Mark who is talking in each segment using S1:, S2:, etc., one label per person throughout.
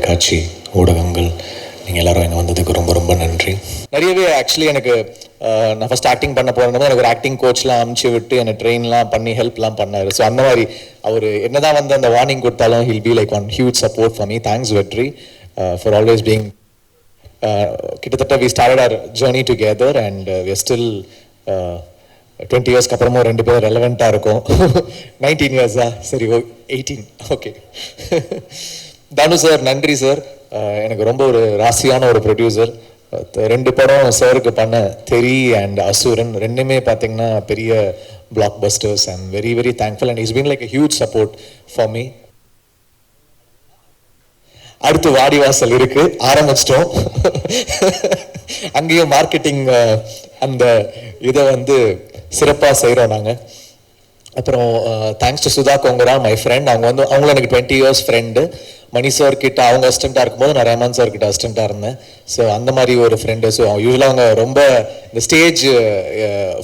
S1: தொலைக்காட்சி ஊடகங்கள். நீங்கள் எல்லாரும் இங்கே வந்ததுக்கு ரொம்ப ரொம்ப நன்றி. நிறையவே ஆக்சுவலி எனக்கு நான் ஃபஸ்ட் ஆக்டிங் பண்ண போனது எனக்கு ஒரு ஆக்டிங் கோச்லாம் அமுச்சு விட்டு என்னை ட்ரெயின்லாம் பண்ணி ஹெல்ப்லாம் பண்ணார். ஸோ அந்த மாதிரி அவர் என்னதான் வந்து அந்த வார்னிங் கொடுத்தாலும் he'll be like one huge support for me thanks Vetri. For always being கிட்டத்தட்ட we start our journey together and we still twenty இயர்ஸ்க்கு அப்புறமும் ரெண்டு பேரும் ரெலவெண்ட்டாக இருக்கும். நைன்டீன் இயர்ஸா சரி ஓ எயிட்டீன் ஓகே தனு சார் நன்றி சார் எனக்கு ரொம்ப ஒரு ராசியான ஒரு ப்ரொடியூசர் ரெண்டு படம் சாருக்கு பண்ண தெரி அண்ட் அசுரன் ரெண்டுமே பார்த்தீங்கன்னா பெரிய blockbusters and very very thankful and is been like huge support for me அடுத்து வாடிவாசல் இருக்கு. ஆரம்பிச்சிட்டோம். அங்கேயும் மார்க்கெட்டிங் அந்த இதை வந்து சிறப்பாக செய்கிறோம் நாங்கள் அப்புறம் thanks to Sudha Kongara my friend அவங்க வந்து அவங்களும் எனக்கு twenty years friend Mani sir கிட்ட அவங்க அசிஸ்டண்ட்டாக இருக்கும்போது நான் ரஹ்மான் சார் கிட்ட அசிஸ்டண்ட்டாக இருந்தேன். ஸோ அந்த மாதிரி ஒரு ஃப்ரெண்டு ஸோ யூஸ்வலாக அவங்க ரொம்ப இந்த ஸ்டேஜ்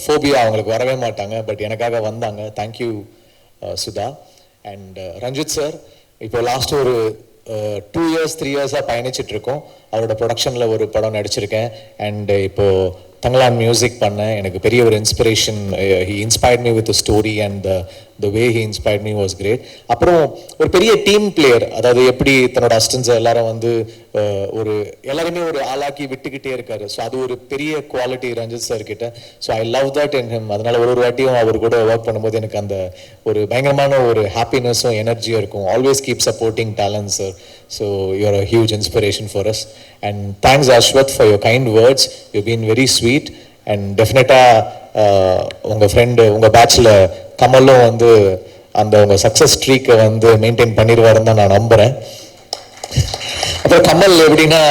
S1: ஃபோபியா அவங்களுக்கு வரவே மாட்டாங்க. பட் எனக்காக வந்தாங்க. Thank you Sudha. And Ranjith sir இப்போ லாஸ்ட் ஒரு டூ இயர்ஸ் த்ரீ இயர்ஸாக பயணிச்சுட்டு இருக்கோம். அவரோட ப்ரொடக்ஷனில் ஒரு படம் நடிச்சிருக்கேன். அண்ட் இப்போது தங்கலான் மியூசிக் பண்ணேன். எனக்கு பெரிய ஒரு inspiration he inspired me with story and the way he inspired me was great அப்புறம் ஒரு பெரிய டீம் பிளேயர் அதாவது எப்படி தன்னோட அஸ்டன்ஸ் எல்லாரும் வந்து ஒரு எல்லாருமே ஒரு ஆளாக்கி விட்டுக்கிட்டே இருக்காரு. ஸோ அது ஒரு பெரிய குவாலிட்டி ரஞ்சித் சார் கிட்ட. So I love that in him அதனால ஒரு ஒரு வாட்டியும் அவர் கூட ஒர்க் பண்ணும்போது எனக்கு அந்த ஒரு பயங்கரமான ஒரு ஹாப்பினஸும் எனர்ஜியும் இருக்கும். Always keep supporting talent sir so you're a huge inspiration for us and thanks Ashwath for your kind words you been very sweet and டெஃபினட்டாக உங்கள் ஃப்ரெண்டு உங்கள் பேட்சில் கமலும் வந்து அந்த உங்கள் சக்ஸஸ் ஸ்ட்ரீக்கை வந்து மெயின்டைன் பண்ணிடுவாருன்னு தான் நான் நம்புகிறேன் அப்புறம் கமல் எப்படின்னா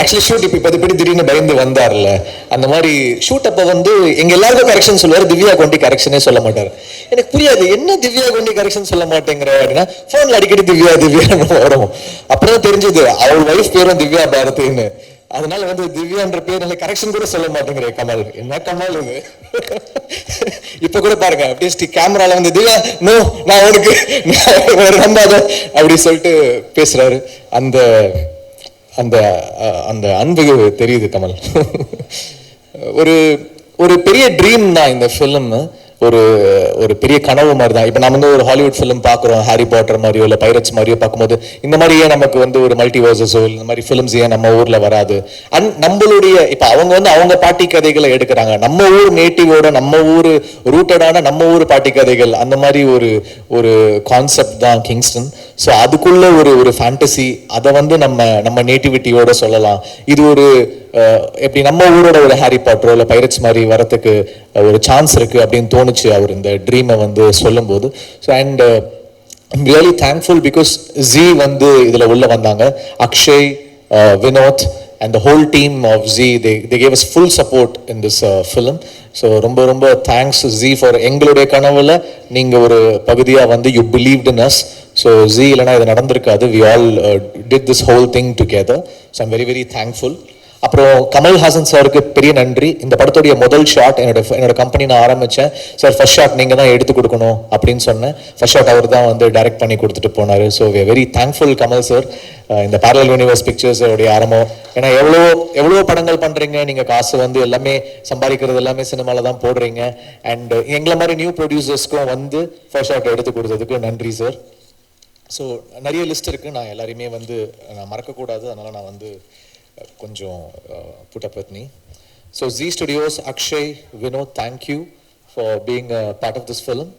S1: ஆக்சுவலி ஷூட் இப்போ இப்போ இப்படி திடீர்னு பயந்து வந்தார்ல அந்த மாதிரி ஷூட் அப்போ வந்து எங்க எல்லாருக்கும் கரெக்ஷன் சொல்லுவார். திவ்யா கொண்டி கரெக்ஷனே சொல்ல மாட்டார். எனக்கு புரியாது என்ன திவ்யா கொண்டி கரெக்ஷன் சொல்ல மாட்டேங்கிற அப்படின்னா ஃபோனில் அடிக்கடி திவ்யா திவ்யான்னு வரும் அப்புறம் தெரிஞ்சது அவள் ஒய்ஃப் பேரும் திவ்யா பாரதின்னு. அதனால வந்து திவ்யான்ற பேர் கரெக்ஷன் கூட சொல்ல மாட்டேங்கிற கமல். என்ன கமல் இது? இப்ப கூட பாருங்க அப்படியே ஸ்டி கேமரால வந்து திவ்யா நோ நான் உனக்கு நம்பாத அப்படி சொல்லிட்டு பேசுறாரு. அந்த அந்த அந்த அன்பு தெரியுது கமல். ஒரு ஒரு பெரிய ட்ரீம் தான் இந்த ஃபிலிம் ஒரு ஒரு பெரிய கனவு மாதிரி தான். இப்போ நம்ம வந்து ஒரு ஹாலிவுட் ஃபிலிம் பார்க்குறோம். ஹாரி பாட்டர் மாதிரியோ இல்லை பைரட்ஸ் மாதிரியோ பார்க்கும்போது இந்த மாதிரியே நமக்கு வந்து ஒரு மல்டிவர்சஸோ இந்த மாதிரி ஃபிலிம்ஸ் ஏன் நம்ம ஊரில் வராது? அண்ட் நம்மளுடைய இப்போ அவங்க வந்து அவங்க பாட்டி கதைகளை எடுக்கிறாங்க. நம்ம ஊர் நேட்டிவோட நம்ம ஊர் ரூட்டடான நம்ம ஊர் பாட்டி கதைகள். அந்த மாதிரி ஒரு ஒரு கான்செப்ட் தான் கிங்ஸ்டன் ஸோ அதுக்குள்ள ஒரு ஒரு ஃபேண்டசி அதை வந்து நம்ம நம்ம நேட்டிவிட்டியோட சொல்லலாம். இது ஒரு எப்படி நம்ம ஊரோட ஒரு ஹாரி பாட்டரோ இல்லை பைரட்ஸ் மாதிரி வரத்துக்கு ஒரு சான்ஸ் இருக்கு அப்படின்னு தோணுச்சு அவர் இந்த ட்ரீமை வந்து சொல்லும்போது. So and I'm really thankful because Zee வந்து இதில் உள்ளே வந்தாங்க. Akshay Vinod and the whole team of Zee they they gave us full support in this film so ரொம்ப ரொம்ப தேங்க்ஸ் ஜி ஃபார் எங்களுடைய கனவுல நீங்கள் ஒரு பகுதியாக வந்து you believed in us so Zee இல்லைனா இது நடந்திருக்காது. We all did this whole thing together so I'm very very thankful அப்புறம் கமல்ஹாசன் சாருக்கு பெரிய நன்றி. இந்த படத்துடைய முதல் ஷாட் என்னோட என்னோட கம்பெனி நான் ஆரம்பித்தேன் சார் ஃபர்ஸ்ட் ஷாட் நீங்கள் தான் எடுத்து கொடுக்கணும் அப்படின்னு சொன்னேன். ஃபர்ஸ்ட் ஷாட் அவர் தான் வந்து டைரக்ட் பண்ணி கொடுத்துட்டு போனார். So we very thankful Kamal sir இந்த பேரல் யூனிவர்ஸ் பிக்சர்ஸ் உடைய ஆரம்பம். ஏன்னா எவ்வளோ எவ்வளோ படங்கள் பண்ணுறீங்க நீங்கள் காசு வந்து எல்லாமே சம்பாதிக்கிறது எல்லாமே சினிமாவில் தான் போடுறீங்க. அண்ட் எங்களை மாதிரி நியூ ப்ரொடியூசர்ஸ்க்கும் வந்து ஃபர்ஸ்ட் ஷாட் எடுத்து கொடுத்ததுக்கு நன்றி சார் ஸோ நிறைய லிஸ்ட் இருக்குது நான் எல்லாரையுமே வந்து நான் மறக்கக்கூடாது. அதனால் நான் வந்து கொஞ்சம் புட்டபத்னி so Zee studios Akshay Vinod thank you for being part of this film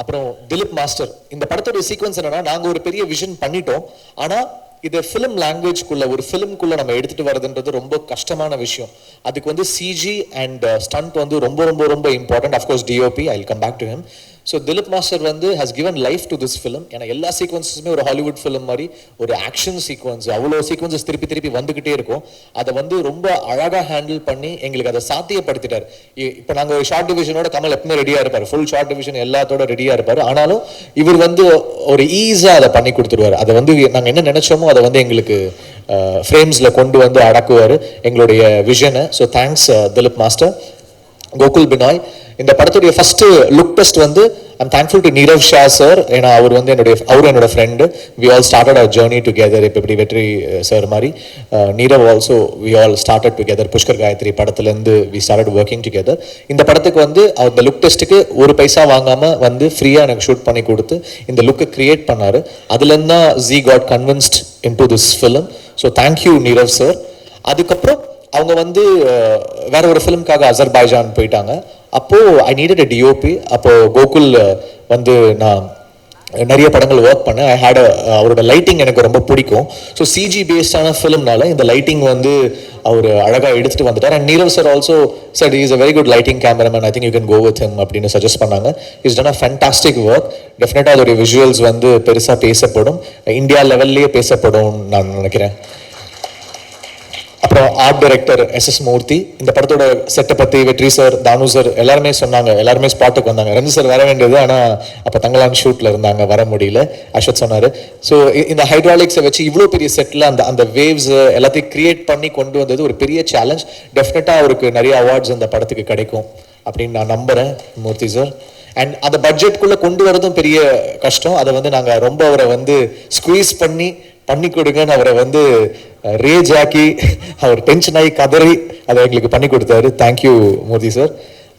S1: அப்புறம் திலீப் மாஸ்டர் இந்த படத்தோட சீக்வன்ஸ் என்னன்னா நாங்கள் ஒரு பெரிய விஷன் பண்ணிட்டோம். ஆனால் இதை ஃபிலிம் லாங்குவேஜ்குள்ள ஒரு ஃபிலிம்குள்ள நம்ம எடுத்துட்டு வரதுன்றது ரொம்ப கஷ்டமான விஷயம். அதுக்கு வந்து சிஜி அண்ட் ஸ்டண்ட் வந்து ரொம்ப ரொம்ப ரொம்ப important of course DOP I come back to him so Dhilip master வந்து has given life to this film ஏன்னா எல்லா சீக்வன்ஸஸுமே ஒரு ஹாலிவுட் ஃபிலிம் மாதிரி ஒரு ஆக்ஷன் சீக்வன்ஸ் அவ்வளோ சீக்வன்சஸ் திருப்பி திருப்பி வந்துகிட்டே இருக்கும். அதை வந்து ரொம்ப அழகாக ஹேண்டில் பண்ணி எங்களுக்கு அதை சாத்தியப்படுத்திட்டார். இப்போ நாங்கள் ஒரு ஷார்ட் டிவிஷனோட கமல் எப்பவுமே ரெடியாக இருப்பார். ஃபுல் ஷார்ட் டிவிஷன் எல்லாத்தோட ரெடியாக இருப்பார். ஆனாலும் இவர் வந்து ஒரு ஈஸியாக அதை பண்ணி கொடுத்துருவார். அதை வந்து நாங்கள் என்ன நினைச்சோமோ அதை வந்து எங்களுக்கு ஃப்ரேம்ஸில் கொண்டு வந்து அடக்குவார் எங்களுடைய விஷனை so thanks Dhilip master Gokul Binoy இந்த படத்துடைய ஃபர்ஸ்ட் லுக் டெஸ்ட் வந்து I'm thankful to Nirav Shah sir ஏன்னா அவர் வந்து என்னுடைய அவர் என்னோட friend we all started our journey together இப்போ இப்படி வெற்றி சார் மாதிரி. Nirav also we all started together Pushkar Gayathri படத்துலேருந்து வி ஸ்டார்டட் ஒர்க்கிங் டுகெதர் இந்த படத்துக்கு வந்து அந்த லுக் டெஸ்ட்டுக்கு ஒரு பைசா வாங்காமல் வந்து ஃப்ரீயாக எனக்கு ஷூட் பண்ணி கொடுத்து இந்த லுக்கை கிரியேட் பண்ணார். அதுலேருந்து தான் Zee got convinced in to this film so thank you Nirav sir அதுக்கப்புறம் அவங்க வந்து வேற ஒரு ஃபிலிம்காக அசர்பாய்ஜான் போயிட்டாங்க. அப்போது ஐ நீடட் அ டிஓபி அப்போது கோகுல் வந்து நான் நிறைய படங்கள் ஒர்க் பண்ணேன். ஐ ஹேட் uh, அவரோட லைட்டிங் எனக்கு ரொம்ப பிடிக்கும். ஸோ சிஜி பேஸ்டான ஃபிலிம்னால இந்த லைட்டிங் வந்து அவர் அழகாக எடுத்துட்டு வந்துட்டார். And Nirav sir also sir is a very good lighting cameraman I think you can go with him அப்படின்னு சஜஸ்ட் பண்ணாங்க. Is done a fantastic work டெஃபினட்டாக அதோடைய விஷுவல்ஸ் வந்து பெருசாக பேசப்படும். இந்தியா லெவல்லையே பேசப்படும் நான் நினைக்கிறேன். அப்புறம் art director S S Murthy இந்த படத்தோட செட்டை பற்றி வெற்றி சார் தானு சார் எல்லாருமே சொன்னாங்க. எல்லாருமே ஸ்பாட்டுக்கு வந்தாங்க. ரஞ்சி சார் வர வேண்டியது ஆனால் அப்போ தங்கலான் ஷூட்டில் இருந்தாங்க. வர முடியல. அஷத் சொன்னார். ஸோ இந்த ஹைட்ராலிக்ஸை வச்சு இவ்வளோ பெரிய செட்டில் அந்த அந்த வேவ்ஸ் எல்லாத்தையும் கிரியேட் பண்ணி கொண்டு வந்தது ஒரு பெரிய சேலஞ்ச் டெஃபினட்டாக அவருக்கு நிறைய அவார்ட்ஸ் அந்த படத்துக்கு கிடைக்கும் அப்படின்னு நான் நம்புகிறேன் மூர்த்தி சார் அண்ட் அந்த பட்ஜெட்குள்ளே கொண்டு வரதும் பெரிய கஷ்டம். அதை வந்து நாங்கள் ரொம்ப அவரை வந்து ஸ்குவீஸ் பண்ணி பண்ணி கொடுங்கன்னு அவரை வந்து ரேஜ் ஆக்கி அவர் டென்ஷன் ஆகி கதறி அதை எங்களுக்கு பண்ணி கொடுத்தாரு. தேங்க்யூ மோதி சார்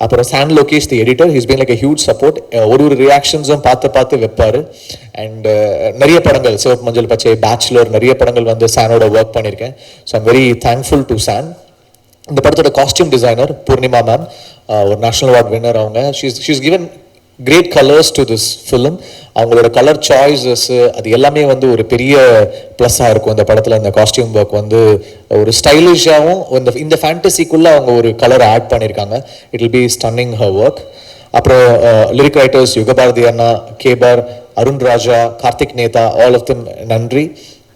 S1: அப்புறம் San Lokesh the editor his been like huge support ஒரு ஒரு ரியாக்ஷன்ஸும் பார்த்து பார்த்து வைப்பாரு. அண்ட் நிறைய படங்கள் சிவப்பு மஞ்சள் பச்சை பேச்சுலர் நிறைய படங்கள் வந்து சானோட ஒர்க் பண்ணியிருக்கேன். So I'm very thankful to San இந்த படத்தோட காஸ்டியூம் டிசைனர் பூர்ணிமா மேம் ஒரு நேஷனல் அவார்ட் வின்னர் அவங்க. She's she's given great colours to this film அவங்களோட கலர் சாய்ஸஸ் அது எல்லாமே வந்து ஒரு பெரிய ப்ளஸ்ஸாக இருக்கும். இந்த படத்தில் இந்த காஸ்டியூம் ஒர்க் வந்து ஒரு ஸ்டைலிஷாகவும் இந்த இந்த ஃபேண்டசிக்குள்ளே அவங்க ஒரு கலர் ஆட் பண்ணியிருக்காங்க it will be stunning her work அப்புறம் uh, லிரிக் ரைட்டர்ஸ் யுகபாரதி அண்ணா Chebar Arun Raja Karthik Netha all of them நன்றி.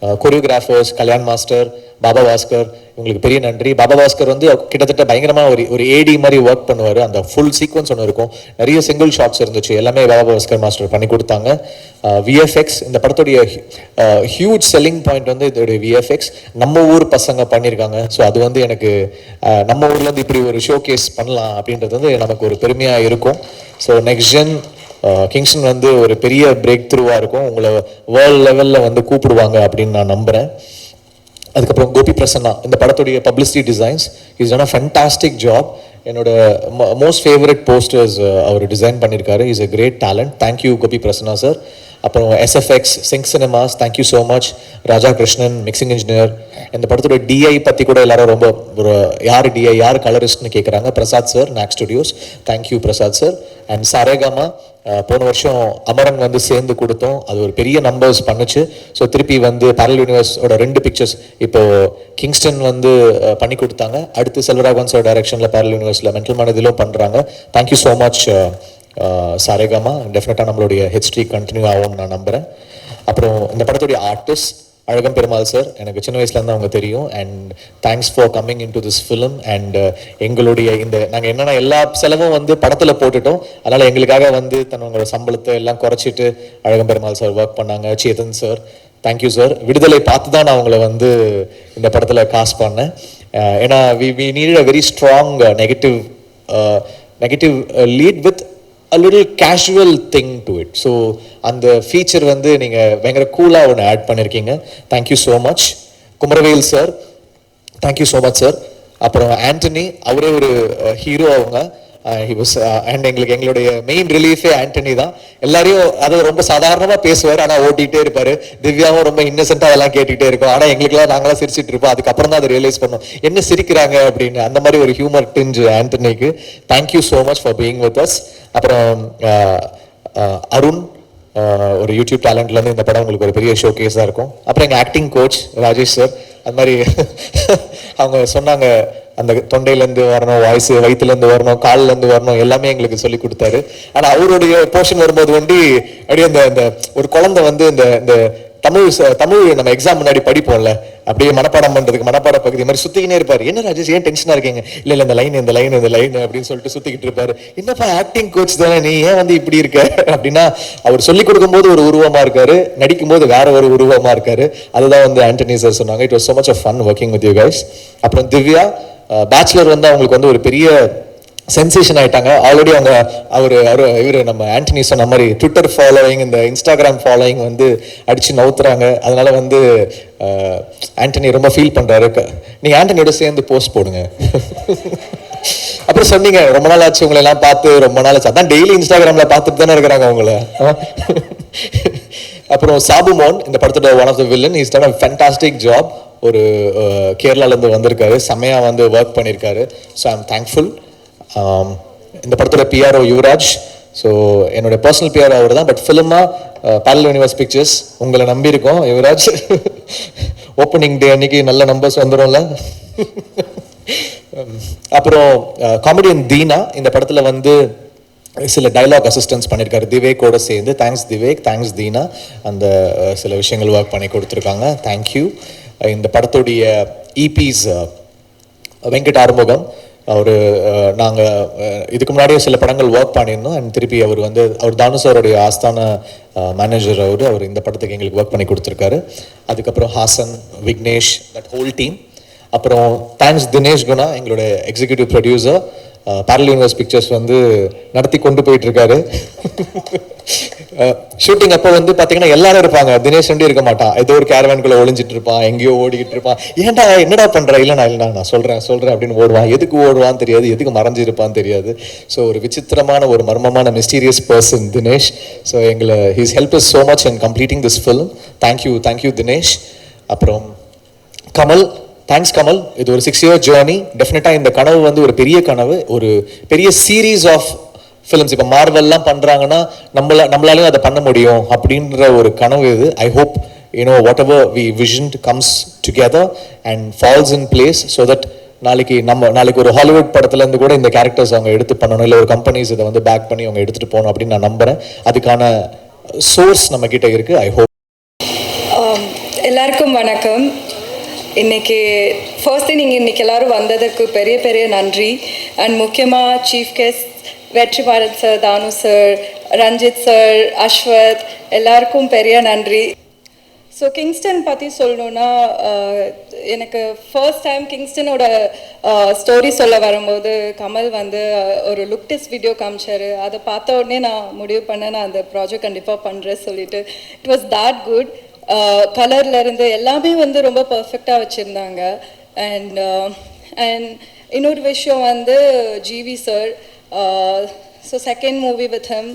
S1: Uh, choreographers Kalyan master Baba Bhaskar இவங்களுக்கு பெரிய நன்றி. பாபா பாஸ்கர் வந்து கிட்டத்தட்ட பயங்கரமாக ஒரு ஒரு ஏடி மாதிரி ஒர்க் பண்ணுவார். அந்த ஃபுல் சீக்வன்ஸ் ஒன்று இருக்கும். நிறைய சிங்கிள் ஷாட்ஸ் இருந்துச்சு. எல்லாமே பாபா பாஸ்கர் மாஸ்டர் பண்ணி கொடுத்தாங்க. விஎஃப்எக்ஸ் இந்த படத்துடைய ஹியூஜ் செல்லிங் பாயிண்ட் வந்து இதோடைய விஎஃப்எக்ஸ் நம்ம ஊர் பசங்க பண்ணியிருக்காங்க ஸோ அது வந்து எனக்கு நம்ம ஊர்லேருந்து இப்படி ஒரு ஷோ கேஸ் பண்ணலாம் அப்படின்றது வந்து நமக்கு ஒரு பெருமையாக இருக்கும். ஸோ நெக்ஸ்ட் ஜென் கிங்ஸ்டன் வந்து ஒரு பெரிய பிரேக் த்ரூவாக இருக்கும். உங்களை வேர்ல்ட் லெவலில் வந்து கூப்பிடுவாங்க அப்படின்னு நான் நம்புகிறேன் அதுக்கப்புறம் கோபி பிரசன்னா இந்த படத்துடைய publicity designs is on a fantastic job என்னோட மோஸ்ட் ஃபேவரட் போஸ்டர்ஸ் அவர் டிசைன் பண்ணியிருக்காரு is a great talent thank you Gopi Prasanna sir அப்புறம் SFX sync cinemas thank you so much Raja Krishnan mixing engineer இந்த படத்தோட DI பற்றி கூட எல்லாரும் ரொம்ப ஒரு யார் டிஐ யார் கலரிஸ்ட்னு கேட்குறாங்க Prasad sir Knack studios thank you Prasad sir and Saregama போன வருஷம் அமரன் வந்து சேர்ந்து கொடுத்தோம். அது ஒரு பெரிய நம்பர்ஸ் பண்ணுச்சு. ஸோ திருப்பி வந்து பேரல் யூனிவர்ஸோட ரெண்டு பிக்சர்ஸ் இப்போ கிங்ஸ்டன் வந்து பண்ணி கொடுத்தாங்க. அடுத்து செல்வராகவன் சார் டைரக்ஷனில் பேரல் யூனிவர்ஸில் மென்டல் மனதிலும் பண்ணுறாங்க தேங்க்யூ ஸோ மச் சாரேகாமா டெஃபினட்டாக நம்மளுடைய ஹிஸ்ட்ரி கண்டினியூ ஆகும்னு நான் நம்புகிறேன் அப்புறம் இந்த படத்துடைய ஆர்டிஸ்ட் அழகம் பெருமாள் சார் எனக்கு சின்ன வயசுலேருந்து அவங்க தெரியும். And thanks for coming in to this film and எங்களுடைய இந்த நாங்கள் என்னென்ன எல்லா செலவும் வந்து படத்தில் போட்டுட்டோம். அதனால் எங்களுக்காக வந்து தன்னோட சம்பளத்தை எல்லாம் குறைச்சிட்டு அழகம் பெருமாள் சார் ஒர்க் பண்ணாங்க. சேதன் சார் தேங்க்யூ சார் விடுதலை பார்த்து தான் நான் அவங்கள வந்து இந்த படத்தில் காசு பண்ணேன். ஏன்னா we we need a very strong negative negative lead with a little casual thing to it so அந்த ஃபீச்சர் வந்து நீங்கள் பயங்கர கூலாக ஒன்று ஆட் பண்ணியிருக்கீங்க thank you so much Kumaravel sir thank you so much sir அப்புறம் ஆண்டனி அவரே ஒரு ஹீரோ அவங்க. வாஸ் அண்ட் எங்களுக்கு எங்களுடைய மெயின் ரிலீஃபே ஆண்டனி தான். எல்லாரையும் அதை ரொம்ப சாதாரணமாக பேசுவார் ஆனால் ஓட்டிகிட்டே இருப்பார். திவ்யாவும் ரொம்ப இன்னசென்ட்டாக அதெல்லாம் கேட்டுகிட்டே இருக்கும். ஆனால் எங்களுக்குலாம் நாங்களாம் சிரிச்சிட்டு இருப்போம். அதுக்கப்புறம் தான் அதை ரியலைஸ் பண்ணோம். என்ன சிரிக்கிறாங்க அப்படின்னு அந்த மாதிரி ஒரு humour tinge ஆண்டனிக்கு. Thank you so much for being with us அப்புறம் அருண் ஒரு யூடியூப் டேலண்ட்லேருந்து இந்த படம் உங்களுக்கு ஒரு பெரிய ஷோ கேஸாக இருக்கும். அப்புறம் எங்கள் ஆக்டிங் கோச் ராஜேஷ் சார் அது மாதிரி அவங்க சொன்னாங்க அந்த தொண்டையிலேருந்து வரணும் வாய்ஸ் வயிற்றுலேருந்து வரணும் கால்லேருந்து வரணும் எல்லாமே எங்களுக்கு சொல்லி கொடுத்தாரு. ஆனால் அவருடைய போர்ஷன் வரும்போது வந்து அப்படியே அந்த அந்த ஒரு குழந்தை வந்து இந்த இந்த தமிழ் தமிழ் நம்ம எக்ஸாம் முன்னாடி படிப்போம்ல அப்படியே மனப்பாடம் பண்றதுக்கு மனப்பாட பகுதி மாதிரி சுத்திக்கினே இருப்பாரு. என்ன ராஜேஷ் ஏன் டென்ஷனா இருக்கீங்க? இல்ல இல்ல இந்த லைன் இந்த லைன் இந்த லைன் அப்படின்னு சொல்லிட்டு சுத்திக்கிட்டு இருப்பாரு. என்னப்பா ஆக்டிங் கோச் தானே நீ ஏன் வந்து இப்படி இருக்க? அப்படின்னா அவர் சொல்லி கொடுக்கும்போது ஒரு உருவமா இருக்காரு. நடிக்கும்போது வேற ஒரு உருவமா இருக்காரு. அதுதான் வந்து ஆண்டனி சார் சொன்னாங்க. It was so much of fun working with you அப்புறம் திவ்யா பேச்சுலர் வந்து அவங்களுக்கு வந்து ஒரு பெரிய சென்சேஷன் ஆயிட்டாங்க. ஆல்ரெடி அவங்க அவர் அவர் இவர் நம்ம ஆண்டனி சொன்ன மாதிரி ட்விட்டர் ஃபாலோயிங் இந்த இன்ஸ்டாகிராம் ஃபாலோயிங் வந்து அடிச்சு நவுத்துறாங்க. அதனால வந்து ஆண்டனி ரொம்ப ஃபீல் பண்ணுறாரு நீங்கள் ஆண்டனியோட சேர்ந்து போஸ்ட் போடுங்க. அப்புறம் சொன்னீங்க ரொம்ப நாள் ஆச்சு உங்களை எல்லாம் பார்த்து ரொம்ப நாள் ஆச்சு. அதான் டெய்லி இன்ஸ்டாகிராம்ல பார்த்துட்டு தானே இருக்கிறாங்க உங்களை. அப்புறம் சாபுமோன் இந்த படத்தோட one of the villain is done fantastic job ஒரு கேரளாலேருந்து வந்திருக்காரு. செம்மையாக வந்து ஒர்க் பண்ணியிருக்காரு so I am thankful Um, இந்த படத்தோட பிஆர்ஓ யுவராஜ். ஸோ என்னோட பர்சனல் பிஆர் அவர் தான் பட் ஃபிலிமா பேரல் யூனிவர்ஸ் பிக்சர்ஸ் உங்களை நம்பியிருக்கோம் யுவராஜ். ஓப்பனிங் டே அன்னைக்கு நல்ல நம்பர்ஸ் வந்துடும்ல um, அப்புறம் uh, காமெடியன் தீனா இந்த படத்தில் வந்து சில டைலாக் அசிஸ்டன்ஸ் பண்ணியிருக்காரு. திவேக்கோட சேர்ந்து தேங்க்ஸ் திவேக் தேங்க்ஸ் தீனா. அந்த uh, சில விஷயங்கள் ஒர்க் பண்ணி கொடுத்துருக்காங்க. தேங்க்யூ இந்த படத்துடைய e இபிஸ் uh, வெங்கட் ஆறுமுகம் அவர் நாங்கள் இதுக்கு முன்னாடியே சில படங்கள் ஒர்க் பண்ணியிருந்தோம். அண்ட் திருப்பி அவர் வந்து அவர் தானு சாருடைய ஆஸ்தான மேனேஜர் அவர் அவர் இந்த படத்துக்கு எங்களுக்கு ஒர்க் பண்ணி கொடுத்துருக்காரு. அதுக்கப்புறம் Hassan Vignesh that whole team அப்புறம் தேங்க்ஸ் தினேஷ் குணா எங்களுடைய executive producer parallel universe pictures வந்து நடத்தி கொண்டு போயிட்டு இருக்காரு ஷூட்டிங் அப்போ வந்து பார்த்தீங்கன்னா எல்லாரும் இருப்பாங்க. தினேஷ் வண்டி இருக்க மாட்டான். ஏதோ ஒரு கேரவான்குள்ள ஒளிஞ்சிட்டு இருப்பான் எங்கேயோ ஓடிக்கிட்டு இருப்பான் ஏன்டா என்னடா பண்ற? இல்லை நான் இல்லைண்ணா நான் சொல்கிறேன் சொல்கிறேன் அப்படின்னு ஓடுவான். எதுக்கு ஓடுவான்னு தெரியாது. எதுக்கு மறைஞ்சிருப்பான்னு தெரியாது. ஸோ ஒரு விசித்திரமான ஒரு மர்மமான மிஸ்டீரியஸ் பர்சன் தினேஷ். ஸோ எங்களை he's help is so much in completing this film thank you thank you Dinesh. அப்புறம் கமல். தேங்க்ஸ் கமல் இது ஒரு சிக்ஸ் இயர் ஜேர்னி டெஃபினட்டாக இந்த கனவு வந்து ஒரு பெரிய கனவு. ஒரு பெரிய சீரீஸ் ஆஃப் ஃபிலிம்ஸ் இப்போ மார்வெல்லாம் பண்ணுறாங்கன்னா நம்மள நம்மளாலையும் அதை பண்ண முடியும் அப்படின்ற ஒரு கனவு இது. I hope you know whatever we vision comes together and falls in place so that நாளைக்கு நம்ம நாளைக்கு ஒரு ஹாலிவுட் படத்துலேருந்து கூட இந்த கேரக்டர்ஸ் அவங்க எடுத்து பண்ணணும். இல்லை ஒரு கம்பெனிஸ் இதை வந்து பேக் பண்ணி அவங்க எடுத்துகிட்டு போகணும் அப்படின்னு நான் நம்புகிறேன் அதுக்கான சோர்ஸ் நம்ம இருக்குது ஐ ஹோப்
S2: எல்லாருக்கும் வணக்கம். இன்னைக்கு ஃபர்ஸ்ட் நீங்கள் இன்னைக்கு எல்லாரும் வந்ததுக்கு பெரிய பெரிய நன்றி. அண்ட் முக்கியமாக chief guest Vetri Bharath sir Thanu sir Ranjith sir Ashwath எல்லாருக்கும் பெரிய நன்றி. ஸோ கிங்ஸ்டன் பற்றி சொல்லணுன்னா எனக்கு ஃபர்ஸ்ட் டைம் கிங்ஸ்டனோட ஸ்டோரி சொல்ல வரும்போது கமல் வந்து ஒரு லுக் டெஸ்ட் வீடியோ காமிச்சாரு. அதை பார்த்த உடனே நான் முடிவு பண்ண நான் அந்த ப்ராஜெக்ட் கண்டிப்பாக பண்ணுறேன் சொல்லிட்டு. இட் வாஸ் தேட் குட் கலர்ல இருந்து எல்லாமே வந்து ரொம்ப பர்ஃபெக்டாக வச்சுருந்தாங்க. அண்ட் அண்ட் இன்னொரு விஷயம் வந்து GV sir so second movie with him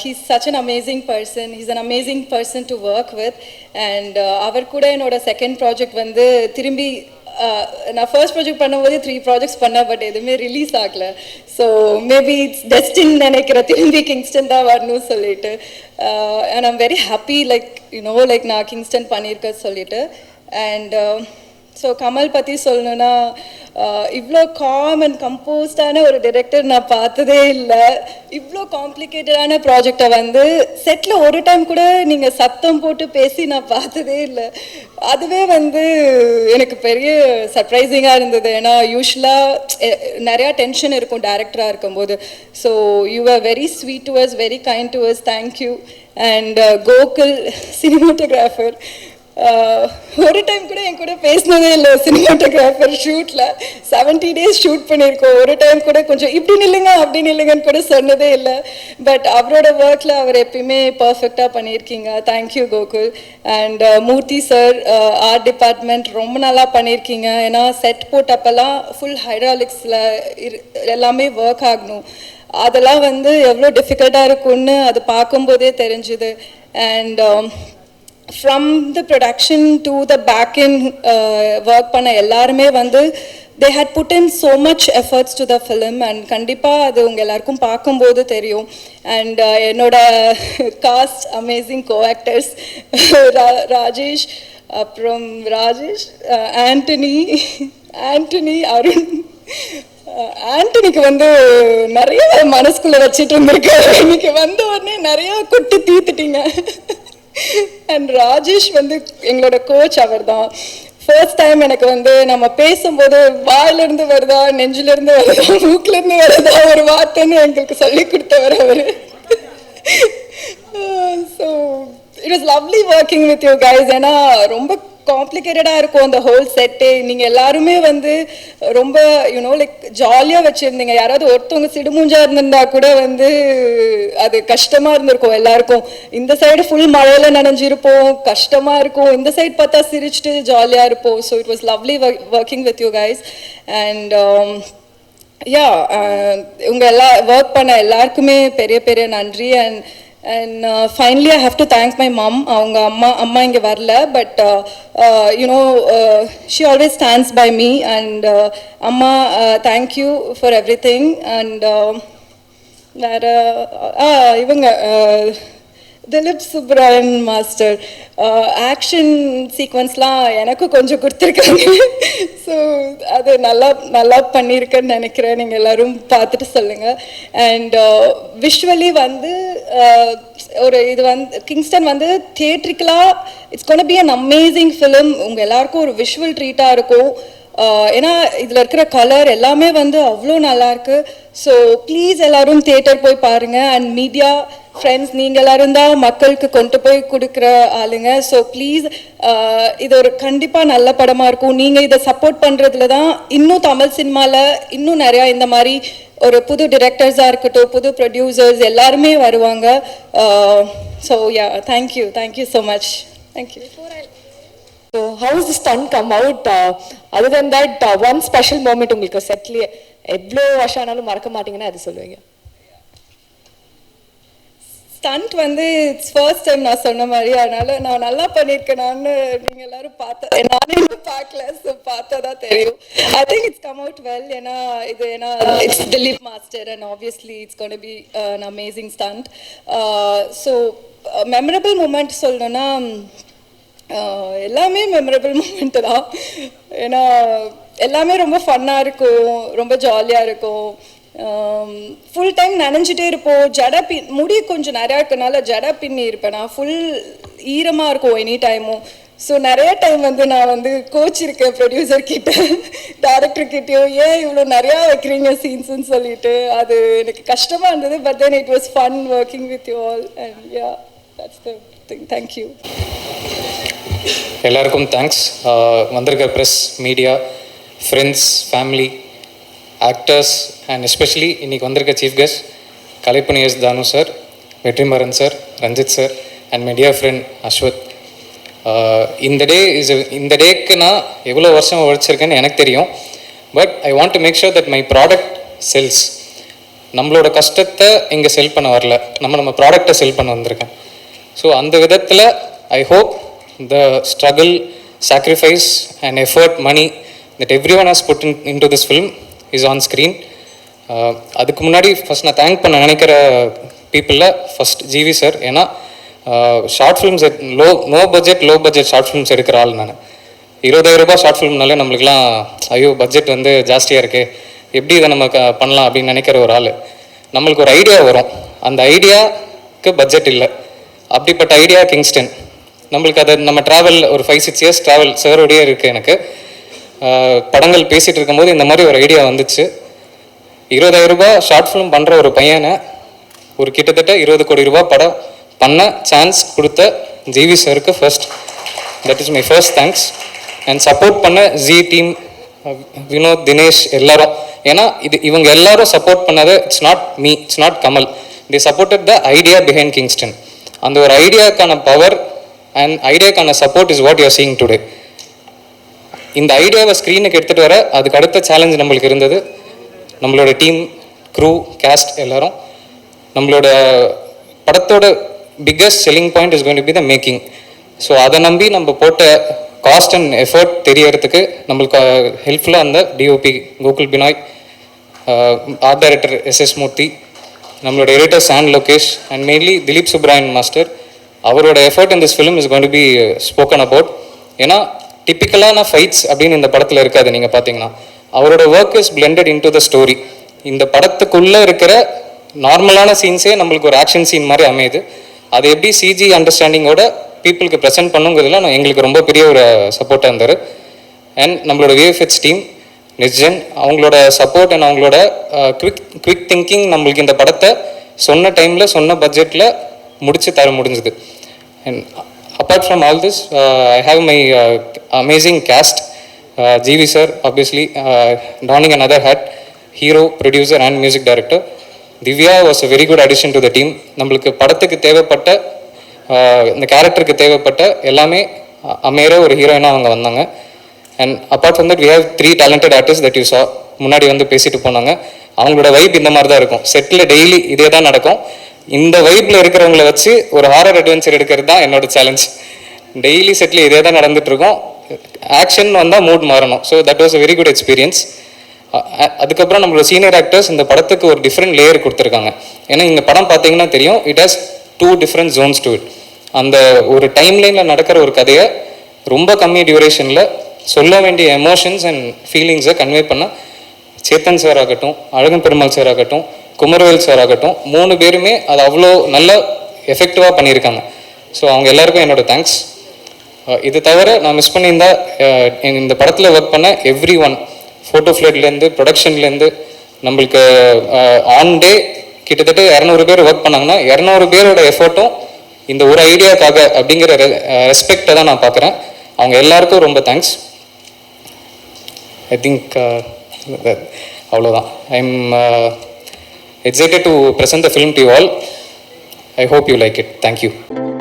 S2: he's such an amazing person he's an amazing person to work with and அவர் கூட என்னோட செகண்ட் ப்ராஜெக்ட் வந்து திரும்பி நான் ஃபர்ஸ்ட் ப்ராஜெக்ட் பண்ணும்போது த்ரீ ப்ராஜெக்ட்ஸ் பண்ணேன் பட் எதுவுமே ரிலீஸ் ஆகல. ஸோ மேபி இட்ஸ் டெஸ்டின் நினைக்கிற திரும்பி கிங்ஸ்டன் தான் வரணும்னு சொல்லிட்டு. And I'm very happy like you know like நான் கிங்ஸ்டன் பண்ணியிருக்க சொல்லிட்டு. அண்ட் ஸோ கமல் பற்றி சொல்லணுன்னா இவ்வளோ காம் அண்ட் கம்போஸ்டான ஒரு டிரெக்டர் நான் பார்த்ததே இல்லை. இவ்வளோ காம்ப்ளிகேட்டடான ப்ராஜெக்டை வந்து செட்டில் ஒரு டைம் கூட நீங்கள் சத்தம் போட்டு பேசி நான் பார்த்ததே இல்லை. அதுவே வந்து எனக்கு பெரிய சர்ப்ரைசிங்காக இருந்தது. ஏன்னா யூஸ்வலாக நிறையா டென்ஷன் இருக்கும் டேரக்டராக இருக்கும்போது. So you are very sweet to us very kind to us thank you and Gokul cinematographer ஒரு டைம் கூட என் கூட பேசினதே இல்லை சினிமாட்டோகிராஃபர் ஷூட்டில் செவன்ட்டி டேஸ் ஷூட் பண்ணியிருக்கோம். ஒரு டைம் கூட கொஞ்சம் இப்படி நில்லுங்க அப்படி நில்லுங்கன்னு கூட சொன்னதே இல்லை. பட் அவரோட ஒர்க்கில் அவர் எப்பயுமே பர்ஃபெக்டாக பண்ணியிருக்கீங்க. Thank you Gokul. And Murthy sir art department ரொம்ப நல்லா பண்ணியிருக்கீங்க. ஏன்னா செட் போட்டப்பெல்லாம் ஃபுல் ஹைட்ராலிக்ஸில் எல்லாமே ஒர்க் ஆகணும். அதெல்லாம் வந்து எவ்வளோ டிஃபிகல்ட்டாக இருக்கும்னு அது பார்க்கும்போதே தெரிஞ்சுது. And from the production to the back end work பண்ண எல்லாருமே வந்து they had put in so much efforts to the film and கண்டிப்பாக அது உங்கள் எல்லாருக்கும் பார்க்கும்போது தெரியும். அண்ட் uh, என்னோட cast amazing co actors Rajesh அப்புறம் ராஜேஷ் ஆண்டனி ஆண்டனி அருண் ஆண்டனிக்கு வந்து நிறைய மனசுக்குள்ளே வச்சுட்டு இருந்திருக்காரு. இன்னைக்கு வந்த உடனே நிறையா கொட்டி தீத்துட்டீங்க. அண்ட் ராஜேஷ் வந்து எங்களோட கோச் அவர் தான் ஃபர்ஸ்ட் டைம் எனக்கு வந்து நம்ம பேசும்போது வாயிலிருந்து வருதா நெஞ்சிலிருந்து வருதா மூக்கிலிருந்து வருதா ஒரு வார்த்தைன்னு எங்களுக்கு சொல்லி கொடுத்தவர் அவர். So it is lovely working with you guys ஏன்னா ரொம்ப காம்ப்ளிகேட்டடாக இருக்கும் அந்த ஹோல் செட்டே நீங்கள் எல்லாருமே வந்து ரொம்ப யூனோ லைக் ஜாலியாக வச்சுருந்தீங்க. யாராவது ஒருத்தவங்க சிடுமூஞ்சா இருந்திருந்தா கூட வந்து அது கஷ்டமாக இருந்திருக்கும் எல்லாருக்கும். இந்த சைடு ஃபுல் மழையில் நனைஞ்சிருப்போம். கஷ்டமாக இருக்கும். இந்த சைடு பார்த்தா சிரிச்சுட்டு ஜாலியாக இருப்போம். So it was lovely working with you guys and yeah உங்கள் எல்லா ஒர்க் பண்ண எல்லாருக்குமே பெரிய பெரிய நன்றி. And and finally I have to thank my mum அவங்க அம்மா அம்மா இங்கே வரல but you know she always stands by me and அம்மா thank you for everything and வேறு இவங்க திலீப் சுப்ராயன் மாஸ்டர் ஆக்ஷன் சீக்வன்ஸ்லாம் எனக்கும் கொஞ்சம் கொடுத்துருக்காங்க. ஸோ அது நல்லா நல்லா பண்ணியிருக்கேன்னு நினைக்கிறேன். நீங்கள் எல்லாரும் பார்த்துட்டு சொல்லுங்கள் அண்ட் விஷுவலி uh, வந்து uh, ஒரு இது வந்து கிங்ஸ்டன் வந்து தியேட்ரிக்கலாக it's gonna be an amazing film உங்கள் எல்லாருக்கும் ஒரு விஷுவல் ட்ரீட்டாக இருக்கும். Uh, ஏன்னா இதில் இருக்கிற கலர் எல்லாமே வந்து அவ்வளோ நல்லாயிருக்கு ஸோ ப்ளீஸ் எல்லாரும் தியேட்டர் போய் பாருங்கள் அண்ட் மீடியா ஃப்ரெண்ட்ஸ் நீங்கள் எல்லாரும் தான் மக்களுக்கு கொண்டு போய் கொடுக்குற ஆளுங்க. ஸோ ப்ளீஸ் இது ஒரு கண்டிப்பாக நல்ல படமாக இருக்கும். நீங்கள் இதை சப்போர்ட் பண்ணுறதுல தான் இன்னும் தமிழ் சினிமாவில் இன்னும் நிறையா இந்த மாதிரி ஒரு புது டிரெக்டர்ஸாக இருக்கட்டும் புது ப்ரொடியூசர்ஸ் எல்லாருமே வருவாங்க. So yeah thank you thank you so much thank you
S3: So how does the stunt come out? Uh, other than that, uh, உங்களுக்கு செட்லேயே எவ்வளோ வருஷம் ஆனாலும் மறக்க மாட்டீங்கன்னா அது சொல்லுவீங்க.
S2: ஸ்டண்ட் வந்து இட்ஸ் ஃபர்ஸ்ட் டைம் நான் சொன்ன மாதிரி. அதனால நான் நல்லா பண்ணியிருக்கேனான்னு நீங்கள் எல்லாரும் பார்த்தா நானே இன்னும் பார்க்கல ஸோ பார்த்தா தான் தெரியும். I think it's come out well ஏன்னா இது ஏன்னா it's Dileep master and obviously it's gonna be an amazing stunt so memorable moment சொல்லணும்னா uh, எல்லாமே மெமரபிள் மூமெண்ட் தான். ஏன்னா எல்லாமே ரொம்ப ஃபன்னாக இருக்கும் ரொம்ப ஜாலியாக இருக்கும். Um, ஃபுல் டைம் நனைஞ்சிட்டே இருப்போம். ஜட பின் முடி கொஞ்சம் நிறையா இருக்கனால ஜடை பின்னி இருப்பேன். நான் ஃபுல் ஈரமாக இருக்கும் எனி டைமும் ஸோ நிறைய டைம் வந்து நான் வந்து கோச் இருக்கேன் ப்ரொடியூசர் கிட்ட டேரக்டர் கிட்டேயோ ஏன் இவ்வளோ நிறையா வைக்கிறீங்க சீன்ஸ்ன்னு சொல்லிட்டு. அது எனக்கு கஷ்டமாக இருந்தது but then it was fun working with you all and yeah that's the thing thank you
S4: எல்லாருக்கும் தேங்க்ஸ் வந்திருக்க press media friends family actors and especially இன்றைக்கி வந்திருக்க chief guest Kalaipuli S Thanu sir Vetrimaaran sir Ranjith sir and my dear friend Ashwath. இந்த day is இந்த டேக்கு நான் எவ்வளோ வருஷம் உழைச்சிருக்கேன்னு எனக்கு தெரியும். But I want to make sure that my product sells நம்மளோட கஷ்டத்தை இங்கே செல் பண்ண வரல. நம்ம நம்ம ப்ராடக்டை செல் பண்ண வந்திருக்கேன் ஸோ அந்த விதத்தில் I hope the struggle sacrifice and effort money that everyone has put into this film is on screen அதுக்கு முன்னாடி ஃபஸ்ட் நான் தேங்க் பண்ண நினைக்கிற பீப்புளில் ஃபஸ்ட் ஜிவி சார் ஏன்னா short films low no budget low budget short films எடுக்கிற ஆள் நான். இருபதாயிரம் ரூபாய் ஷார்ட் ஃபிலிம்னாலே நம்மளுக்குலாம் ஐயோ பட்ஜெட் வந்து ஜாஸ்தியாக இருக்குது எப்படி இதை நம்ம க- பண்ணலாம் அப்படின்னு நினைக்கிற ஒரு ஆள். நம்மளுக்கு ஒரு ஐடியா வரும். அந்த ஐடியாவுக்கு பட்ஜெட் இல்லை. அப்படிப்பட்ட ஐடியா கிங்ஸ்டன் நம்மளுக்கு அதை நம்ம ட்ராவல் ஒரு ஃபைவ் சிக்ஸ் இயர்ஸ் ட்ராவல் சாரோடையே இருக்குது எனக்கு. படங்கள் பேசிகிட்டு இருக்கும்போது இந்த மாதிரி ஒரு ஐடியா வந்துச்சு. இருபதாயிரம் ரூபாய் ஷார்ட் ஃபிலிம் பண்ணுற ஒரு பையனை ஒரு கிட்டத்தட்ட இருபது கோடி ரூபாய் படம் பண்ண சான்ஸ் கொடுத்த ஜிவி சாருக்கு first that is my first thanks and support பண்ண ஜி டீம் வினோத் தினேஷ் எல்லாரும். ஏன்னா இது இவங்க எல்லாரும் சப்போர்ட் பண்ணது it's not me it's not Kamal. They supported the idea behind Kingston அந்த ஒரு ஐடியாக்கான power and ஐடியாக்கான support is what you're seeing today இந்த ஐடியாவை ஸ்க்ரீனுக்கு எடுத்துகிட்டு வர அதுக்கு அடுத்த சேலஞ்ச் நம்மளுக்கு இருந்தது. நம்மளோட டீம் க்ரூ கேஸ்ட் எல்லாரும் நம்மளோட படத்தோட biggest selling point is going to be the making so அதை நம்பி நம்ம போட்ட காஸ்ட் அண்ட் எஃபர்ட் தெரியறதுக்கு நம்மளுக்கு ஹெல்ப்ஃபுல்லாக அந்த DOP Gokul Binoy art director S S Murthy நம்மளோட editor San Lokesh and mainly Dileep Subbarayan master அவரோட effort in this film is going to be spoken about ஏன்னா டிப்பிக்கலான ஃபைட்ஸ் அப்படின்னு இந்த படத்தில் இருக்காது நீங்கள் பார்த்தீங்கன்னா அவரோட work is blended into the story இந்த படத்துக்குள்ளே இருக்கிற நார்மலான சீன்ஸே நம்மளுக்கு ஒரு ஆக்ஷன் சீன் மாதிரி அமையுது. அது எப்படி சிஜி அண்டர்ஸ்டாண்டிங்கோட பீப்புளுக்கு ப்ரெசென்ட் பண்ணுங்கிறதுல நான் எங்களுக்கு ரொம்ப பெரிய ஒரு சப்போர்ட்டாக இருந்தார். அண்ட் நம்மளோட விஎஃப்எக்ஸ் டீம் நிஜன் அவங்களோட சப்போர்ட் அண்ட் அவங்களோட குவிக் குவிக் திங்கிங் நம்மளுக்கு இந்த படத்தை சொன்ன டைமில் சொன்ன பட்ஜெட்டில் முடித்து தர முடிஞ்சுது. And apart from all this, I I have my cast amazing cast. Uh, GV sir, obviously, uh, donning another hat, hero, producer and music director. Good addition to very good நம்மளுக்கு படத்துக்கு தேவைப்பட்ட uh, இந்த கேரக்டருக்கு தேவைப்பட்ட எல்லாமே அ- அமையிற ஒரு ஹீரோயினாக அவங்க வந்தாங்க. And apart from that we have three talented artist that you saw முன்னாடி வந்து பேசிட்டு போனாங்க. அவங்களோட வைப் இந்த மாதிரி தான் இருக்கும். செட்டில் டெய்லி இதே தான் நடக்கும். இந்த வைப்பில் இருக்கிறவங்கள வச்சு ஒரு ஹாரர் அட்வென்ச்சர் எடுக்கிறது தான் என்னோட சேலஞ்ச் டெய்லி செட்டில் இதே தான் நடந்துட்டு இருக்கோம் ஆக்ஷன் வந்தால் மூட் மாறணும் so that was a very good experience அதுக்கப்புறம் நம்மளோட சீனியர் ஆக்டர்ஸ் இந்த படத்துக்கு ஒரு டிஃப்ரெண்ட் லேயர் கொடுத்துருக்காங்க. ஏன்னா இந்த படம் பார்த்தீங்கன்னா தெரியும். It has two different zones to it அந்த ஒரு டைம் லைனில் நடக்கிற ஒரு கதையை ரொம்ப கம்மி டியூரேஷனில் சொல்ல வேண்டிய எமோஷன்ஸ் அண்ட் ஃபீலிங்ஸை கன்வே பண்ண சேத்தன் சார் ஆகட்டும் அழகன் பெருமாள் சார் ஆகட்டும் குமரவேல் சார் ஆகட்டும் மூணு பேருமே அது அவ்வளோ நல்ல எஃபெக்டிவாக பண்ணியிருக்காங்க. ஸோ அவங்க எல்லாருக்கும் என்னோட தேங்க்ஸ் இது தவிர நான் மிஸ் பண்ணியிருந்தா இந்த படத்தில் ஒர்க் பண்ண எவ்ரி ஒன் ஃபோட்டோ ஃப்ளேட்லேருந்து ப்ரொடக்ஷன்லேருந்து நம்மளுக்கு ஆன் டே கிட்டத்தட்ட இரநூறு பேர் ஒர்க் பண்ணாங்கன்னா இரநூறு பேரோட எஃபர்ட்டும் இந்த ஒரு ஐடியாக்காக அப்படிங்கிற ரெஸ்பெக்டை தான் நான் பார்க்குறேன் அவங்க எல்லாருக்கும் ரொம்ப தேங்க்ஸ் ஐ திங்க் அவ்வளோதான் I am excited to present the film to you all. I hope you like it. Thank you.